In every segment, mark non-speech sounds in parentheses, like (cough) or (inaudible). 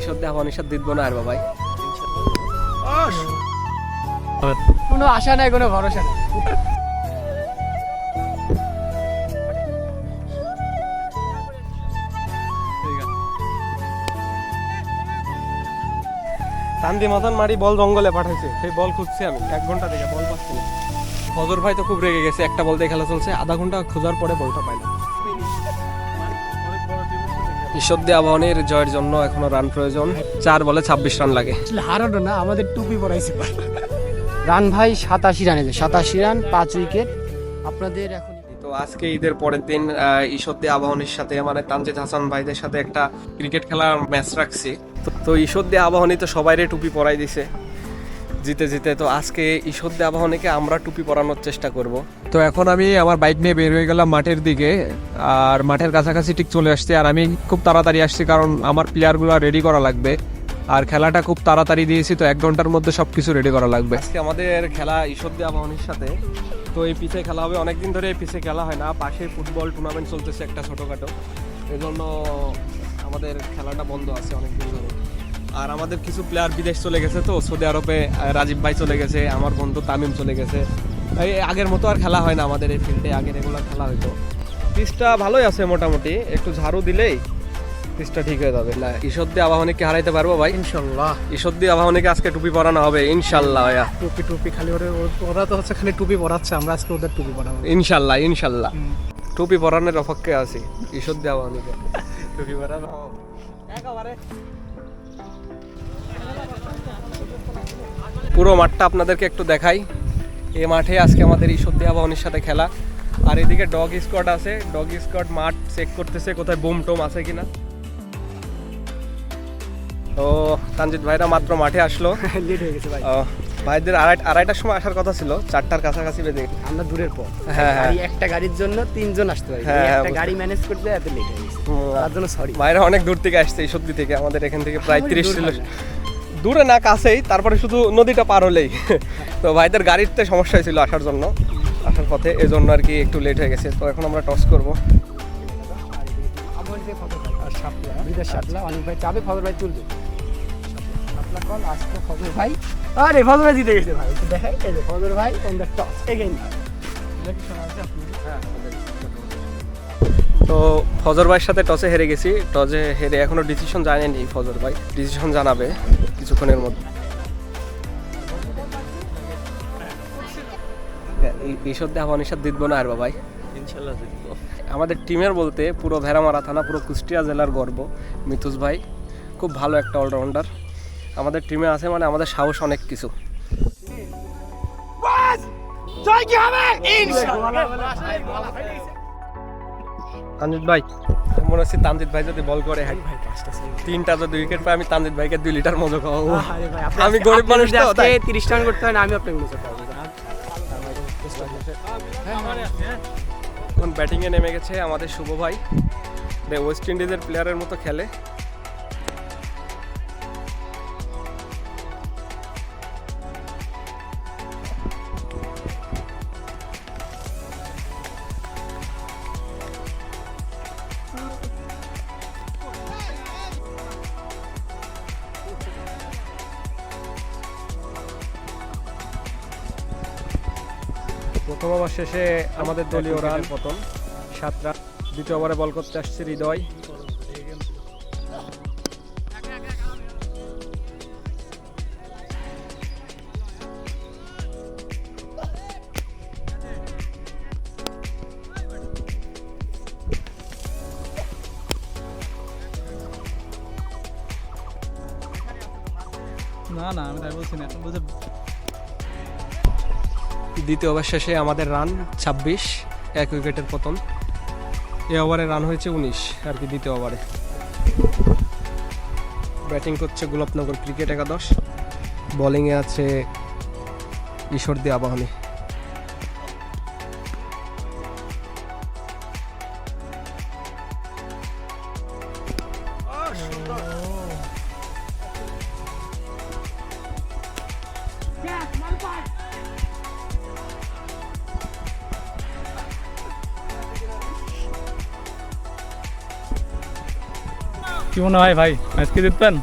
ঈশ্বর দিয়ে আবার নিঃশ্বাস দিত না আর বাবাই। কোনো আশা নাই কোনো ভরসা নাই। তান্দি মতন মারি বল জঙ্গলে পাঠাইছে সেই বল খুঁজছি আমি। এক ঘণ্টা থেকে বল পাচ্ছি না। ফজর ভাই তো খুব রেগে গেছে একটা বল দিয়ে খেলা চলছে আধা ঘণ্টা খোঁজার পরে বলটা পাইলাম। ঈশ্বর দিয়ে আবাহনীর জয়ের জন্য এখনও রান প্রয়োজন। চার বলে ছাব্বিশ রান লাগে। হারানো না আমাদের টুপি পরাইছে। রান ভাই সাতাশি রান এসে সাতাশি রান পাঁচ উইকেট। আপনাদের এখন তো আজকে ঈদের পরের দিন ঈশ্বরদী আবাহনীর সাথে মানে তানজিদ হাসান ভাইদের সাথে একটা ক্রিকেট খেলার ম্যাচ রাখছি। তো- তো ঈশ্বরদী আবাহনী তো সবাইরে টুপি পরাই দিছে। জিতে জিতে তো আজকে ঈশ্বরদী আবাহনীকে আমরা টুপি পরানোর চেষ্টা করব। তো এখন আমি আমার বাইক নিয়ে বের হয়ে গেলাম মাঠের দিকে আর মাঠের কাছাকাছি ঠিক চলে আসছে আর আমি খুব তাড়াতাড়ি আসছি কারণ আমার প্লেয়ারগুলো রেডি করা লাগবে। আর খেলাটা খুব তাড়াতাড়ি দিয়েছি তো এক ঘণ্টার মধ্যে সব কিছু রেডি করা লাগবে। আজকে আমাদের খেলা ঈশ্বরদী আবাহনীর সাথে তো এই পিছে খেলা হবে অনেকদিন ধরে এই পিছে খেলা হয় না পাশে ফুটবল টুর্নামেন্ট চলতেছে একটা ছোটোখাটো। এই জন্য আমাদের খেলাটা বন্ধ আছে অনেকদিন ধরে। আর আমাদের কিছু প্লেয়ার বিদেশ চলে গেছে তো সৌদি আরবে রাজীব ভাই চলে গেছে আমার বন্ধু তামিম চলে গেছে। এই আগের মতো আর খেলা হয় না আমাদের এই ফিল্ডে আগে রেগুলার খেলা হতো পিচটা ভালোই আছে মোটামুটি একটু ঝাড়ু দিলেই পিচটা ঠিক হয়ে যাবে। ঈশ্বরদী আবাহনীকে হারাইতে পারব ভাই? ইনশাল্লাহ। ঈশ্বরদী আবাহনীকে আজকে টুপি পরানো হবে ইনশাল্লাহ ভাইয়া। টুপি টুপি খালি ওরা ওরা তো হচ্ছে খালি টুপি পরাচ্ছে আমরা আজকে ওদের টুপি পরাবো। ইনশাল্লাহ ইনশাল্লাহ। টুপি পরানোর অপেক্ষায় আছি ঈশ্বর দেওয়া অনেকে টুপি পরানো একেবারে পুরো মাঠটা আপনাদেরকে একটু দেখাই। এই মাঠে আজকে আমাদের ঈশ্বরদী আবাহনীর সাথে খেলা। আর এদিকে ডগ স্কোয়াড আছে। ডগ স্কোয়াড মাঠ চেক করতেছে কোথায় বোম টোম আছে কিনা। তো তানজিৎ ভাইরা মাত্র মাঠে আসলো। (laughs) লেট হয়ে গেছে ভাই। ভাইদের আড়াই আড়াইটার সময় আসার কথা ছিল। চারটার কাছাকাছি বেজে আমরা দূরের পর হ্যাঁ, হ্যাঁ। একটা গাড়ির জন্য তিনজন আসতে পারি। হ্যাঁ, একটা গাড়ি ম্যানেজ করতে এত লেট হয়ে তার জন্য সরি মায়েরা অনেক দূর থেকে আসছে এই সত্যি থেকে আমাদের এখান থেকে প্রায় তিরিশ দূর না। দূরে না কাছেই তারপরে শুধু নদীটা পার হলেই। তো ভাইদের গাড়িতে সমস্যা হয়েছিল আসার জন্য আসার পথে এই জন্য আর কি একটু লেট হয়ে গেছে। তো এখন আমরা টস করব। অনেক ভাই আরে ফজর ভাই জিতে গেছে ভাই। দেখাই ফজর ভাই অন দ্য টস এগেইন তো ফজর ভাইয়ের সাথে টসে হেরে গেছি। টসে হেরে এখনও ডিসিশন জানেনি ফজর ভাই। ডিসিশন জানাবে কিছুক্ষণের মধ্যে। ঈশ্বর দেওয়া অনিশাদ জিতবো না আর বাবাই। ইনশাল্লাহ জিতবো। আমাদের টিমের বলতে পুরো ভেড়ামারা থানা পুরো কুষ্টিয়া জেলার গর্ব মিথুস ভাই। খুব ভালো একটা অলরাউন্ডার। আমাদের টিমে আছে মানে আমাদের সাহস অনেক কিছু। তানজিৎ ভাই মনে হচ্ছে তানজিৎ ভাই যদি বল করে হ্যাঁ। তিনটা যদি উইকেট পায় আমি তানজিৎ ভাইকে দুই লিটার মজা খাওয়াবো। আমি গরিব মানুষ তো, তাই। তিরিশ রান করতে হয় না আমি আপনাকে মজা খাওয়াবো এখন ব্যাটিংয়ে নেমে গেছে আমাদের শুভ ভাই। ওয়েস্ট ইন্ডিজের প্লেয়ারের মতো খেলে। প্রথম ওভার শেষে আমাদের দলীয় রান। পতন। সাত রান দ্বিতীয় ওভারে বল করতে আসছে হৃদয়। না না আমি তাই বলছি না। বলছে দ্বিতীয় ওভার শেষে আমাদের রান ছাব্বিশ, এক উইকেটের পতন এ ওভারে রান হয়েছে উনিশ, আর কি দ্বিতীয় ওভারে। ব্যাটিং করছে গোলাপনগর ক্রিকেট একাদশ। বলিংয়ে আছে ঈশ্বরদী আবাহনী। কি মনে হয় ভাই? আজকে জিতবেন?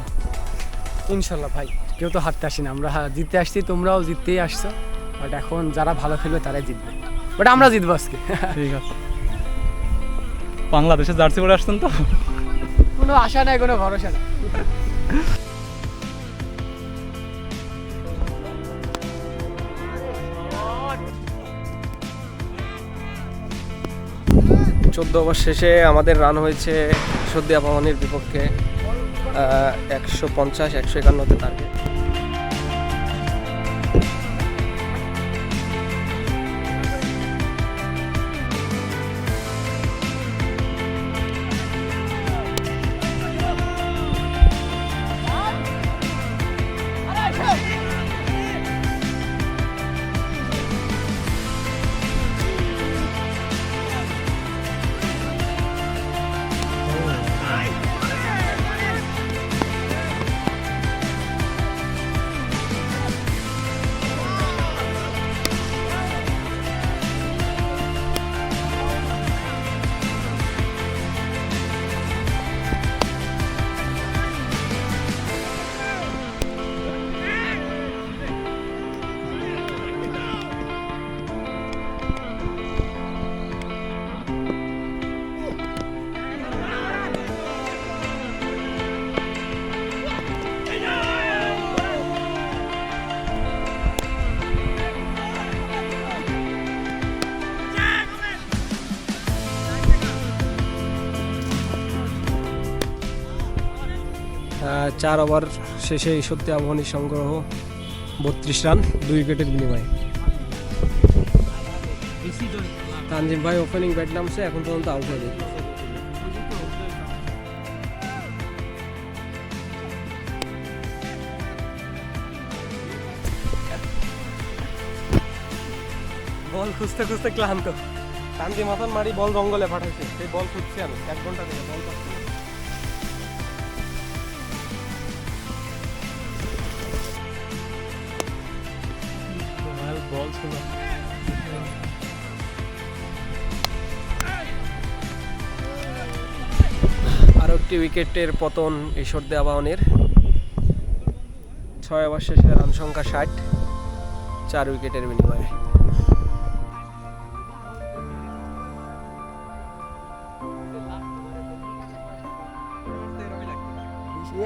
ইনশাল্লাহ ভাই কেউ তো হারতে আসি না। আমরা জিততে আসছি তোমরাও জিততেই আসছো। বাট এখন যারা ভালো খেলবে তারাই জিতবে। বাট আমরা জিতবো আজকে। ঠিক আছে। বাংলাদেশে জার্সি পরে আসছেন তো? কোনো আশা নাই কোনো ভরসা নেই। চোদ্দ ওভার শেষে আমাদের রান হয়েছে সর্দি আপামানির বিপক্ষে একশো পঞ্চাশ একশো একান্নতে টার্গেট চার ওভার শেষে সত্যি আবাহনীর সংগ্রহ বত্রিশ রান, দুই উইকেটের বিনিময়ে। তানজিম ভাই ওপেনিং ব্যাট নামছে, এখন পর্যন্ত আউট হয়নি। বল খুঁজতে খুঁজতে ক্লান্ত। তানজিম হাসান মারি বল জঙ্গলে পাঠাইছে, সেই বল খুঁজছি আমি, এক ঘণ্টা থেকে বল পাচ্ছি বল ছিল। আরও একটি উইকেটের পতন সর্দে আবাহনের ছয় ওভার শেষে রান সংখ্যা ষাট চার উইকেটের বিনিময়ে।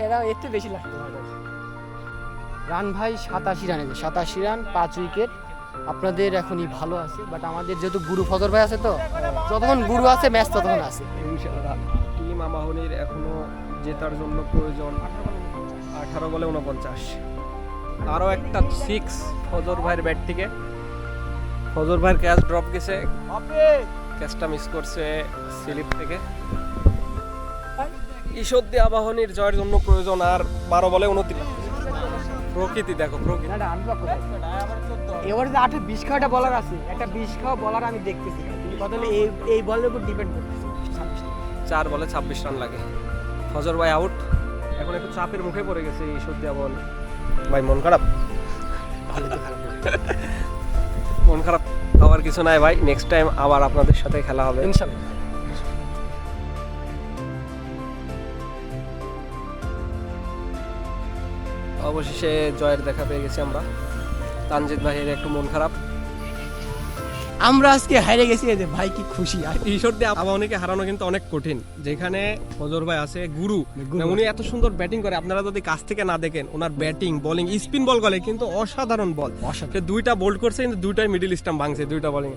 এরা এর থেকে বেশি লাগতো রান ভাই সাতাশি রান সাতাশি রান পাঁচ উইকেট। আপনাদের এখনই ভালো আছে বাট আমাদের যেহেতু গুরু ফজর ভাই আছে তো যতক্ষণ গুরু আছে ম্যাচ ততক্ষণ আছে। টিম আবাহনীর এখনও জেতার জন্য প্রয়োজন আঠারো বলে উনপঞ্চাশ। আরও একটা সিক্স ফজর ভাইয়ের ব্যাট থেকে। ফজর ভাইয়ের ক্যাচ ড্রপ গেছে। ক্যাচটা মিস করছে স্লিপ থেকে। ঈশ্বরদী আবাহনীর জয়ের জন্য প্রয়োজন আর বারো বলে উনত্রিশ। প্রকৃতি দেখো প্রকৃতি? এবারে যে বিশ খাওয়াটা বলার আছে একটা বিশ খাওয়া বলার আমি দেখতেছি। কথা হলো এই এই বলের উপর ডিপেন্ড করতেছে। চার বলে ছাব্বিশ রান লাগে। ফজর ভাই আউট এখন একটু চাপের মুখে পড়ে গেছে এই সত্যি আবাহনী ভাই মন খারাপ? মন খারাপ হওয়ার কিছু নাই ভাই। নেক্সট টাইম আবার আপনাদের সাথে খেলা হবে। ইনশাল্লাহ। অবশেষে জয়ের দেখা পেয়ে গেছি আমরা। তানজিৎ ভাইয়ের একটু মন খারাপ। আমরা আজকে হারিয়ে গেছি যে ভাই কি খুশি। আর ঈশ্বর দিয়ে আবাহনীকে হারানো কিন্তু অনেক কঠিন। যেখানে ফজর ভাই আছে গুরু। মানে উনি এত সুন্দর ব্যাটিং করে আপনারা যদি কাছ থেকে না দেখেন ওনার ব্যাটিং বোলিং স্পিন বল করে কিন্তু অসাধারণ বল দুইটা বোল্ড করছে কিন্তু দুইটাই মিডিল স্টাম্প ভাঙছে দুইটা বোলিং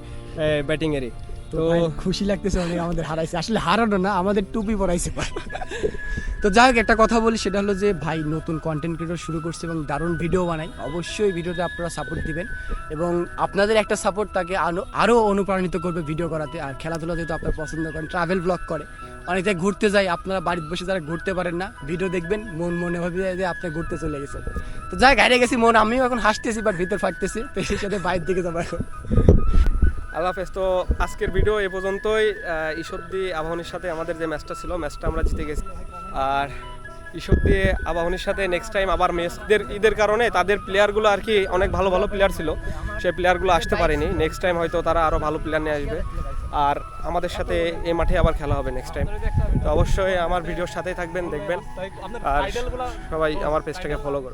ব্যাটিং এরই। তো খুশি লাগতেছে অনেক আমাদের হারাইছে। আসলে হারানো না আমাদের টুপি পরাইছে। (laughs) তো যাই হোক, একটা কথা বলি, সেটা হলো যে ভাই নতুন কন্টেন্ট ক্রিয়েটর শুরু করছে এবং দারুণ ভিডিও বানাই অবশ্যই ভিডিওতে আপনারা সাপোর্ট দিবেন এবং আপনাদের একটা সাপোর্ট তাকে আনো- আরও অনুপ্রাণিত করবে ভিডিও করাতে। আর খেলাধুলা যেহেতু আপনারা পছন্দ করেন ট্রাভেল ব্লগ করে, অনেক জায়গায় ঘুরতে যায়, আপনারা বাড়িতে বসে যারা ঘুরতে পারেন না ভিডিও দেখবেন, মন মনে হবে যে আপনি ঘুরতে চলে গেছেন। তো যাই হারিয়ে গেছি মন, আমিও এখন হাসতেছি বাট ভিতর ফাটতেছি, তো সেই সাথে বাইরের দিকে যাব এখন। আল্লাহ হাফেজ, তো আজকের ভিডিও এ পর্যন্তই। ঈশ্বরদী আবাহনীর সাথে আমাদের যে ম্যাচটা ছিল ম্যাচটা আমরা জিতে গেছি। আর এইসব দিয়ে আবাহনীর সাথে নেক্সট টাইম আবার মেসদের, ঈদের কারণে তাদের প্লেয়ারগুলো আর কি অনেক ভালো ভালো প্লেয়ার ছিল। সেই প্লেয়ারগুলো আসতে পারেনি। নেক্সট টাইম হয়তো তারা আরও ভালো প্লেয়ার নিয়ে আসবে। আর আমাদের সাথে এই মাঠে আবার খেলা হবে নেক্সট টাইম তো অবশ্যই আমার ভিডিওর সাথেই থাকবেন, দেখবেন। আর সবাই আমার পেজটাকে ফলো করবেন।